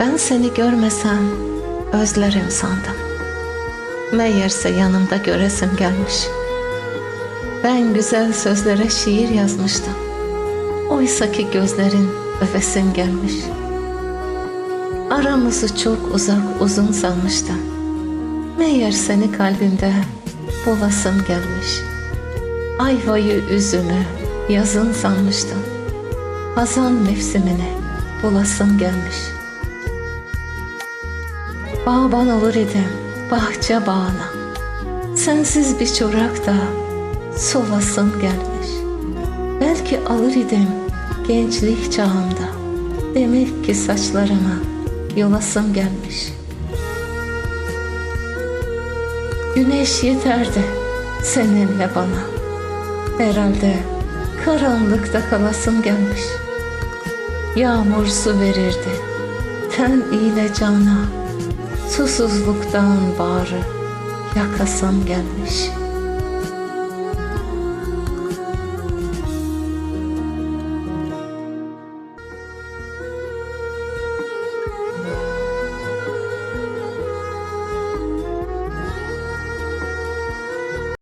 Ben seni görmesem özlerim sandım. Meğerse yanımda göresim gelmiş. Ben güzel sözlere şiir yazmıştım. Oysa ki gözlerin övesim gelmiş. Aramızı çok uzak uzun sanmıştım. Meğer seni kalbimde bulasım gelmiş. Ayvayı üzümü yazın sanmıştım. Hazan mevsimini bulasım gelmiş. Bağban olur idim bahçe bağına. Sensiz bir çorakta solasım gelmiş. Belki alır idim gençlik çağımda. Demek ki saçlarıma yolasım gelmiş. Güneş yeterdi seninle bana. Herhalde karanlıkta kalasım gelmiş. Yağmur su verirdi ten ile cana. Susuzluktan bağrı yakasım gelmiş.''